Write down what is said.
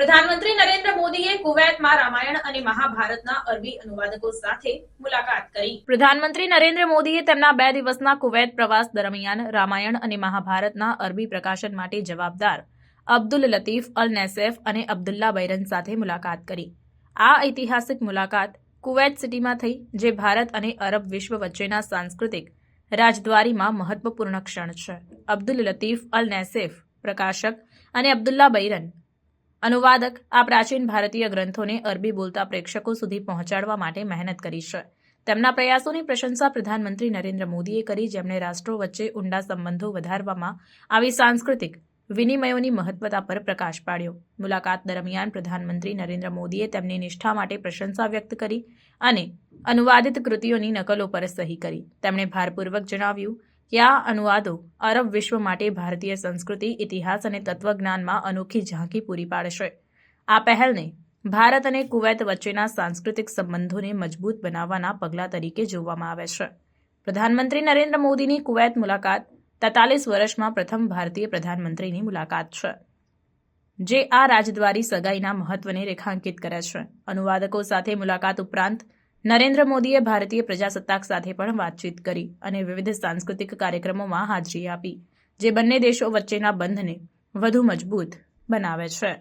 પ્રધાનમંત્રી નરેન્દ્ર મોદીએ કુવૈતમાં રામાયણ અને મહાભારતના અરબી અનુવાદકો સાથે મુલાકાત કરી. પ્રધાનમંત્રી નરેન્દ્ર મોદીએ તેમના બે દિવસના કુવૈત પ્રવાસ દરમિયાન રામાયણ અને મહાભારતના અરબી પ્રકાશન માટે જવાબદાર અબ્દુલ લતીફ અલ નેસેફ અને અબ્દુલ્લા બૈરન સાથે મુલાકાત કરી. આ ઐતિહાસિક મુલાકાત કુવૈત સિટીમાં થઈ, જે ભારત અને અરબ વિશ્વ વચ્ચેના સાંસ્કૃતિક રાજદ્વારીમાં મહત્વપૂર્ણ ક્ષણ છે. અબ્દુલ લતીફ, અલ નેસેફ, પ્રકાશક અને અબ્દુલ્લા બૈરન અનુવાદક આ પ્રાચીન ભારતીય ગ્રંથોને અરબી બોલતા પ્રેક્ષકો સુધી પહોંચાડવા માટે મહેનત કરી છે. તેમના પ્રયાસોની પ્રશંસા પ્રધાનમંત્રી નરેન્દ્ર મોદીએ કરી, જેમણે રાષ્ટ્રો વચ્ચે ઊંડા સંબંધો વધારવામાં આવી સાંસ્કૃતિક વિનિમયોની મહત્વતા પર પ્રકાશ પાડ્યો. મુલાકાત દરમિયાન પ્રધાનમંત્રી નરેન્દ્ર મોદીએ તેમની નિષ્ઠા માટે પ્રશંસા વ્યક્ત કરી અને અનુવાદિત કૃતિઓની નકલો પર સહી કરી. તેમણે ભારપૂર્વક જણાવ્યું આ અનુવાદો? અરબ વિશ્વ માટે ભારતીય સંસ્કૃતિ, ઇતિહાસ અને તત્વજ્ઞાનમાં અનોખી ઝાંખી પૂરી પાડશે. આ પહેલને ભારત અને કુવૈત વચ્ચેના સાંસ્કૃતિક સંબંધોને મજબૂત બનાવવાના પગલાં તરીકે જોવામાં આવે છે. પ્રધાનમંત્રી નરેન્દ્ર મોદીની કુવૈત મુલાકાત તેતાલીસ વર્ષમાં પ્રથમ ભારતીય પ્રધાનમંત્રીની મુલાકાત છે, જે આ રાજદ્વારી સગાઈના મહત્વને રેખાંકિત કરે છે. અનુવાદકો સાથે મુલાકાત ઉપરાંત નરેન્દ્ર મોદીએ ભારતીય પ્રજાસત્તાક સાથે પણ વાતચીત કરી અને વિવિધ સાંસ્કૃતિક કાર્યક્રમોમાં હાજરી આપી, જે બંને દેશો વચ્ચેના બંધને વધુ મજબૂત બનાવે છે.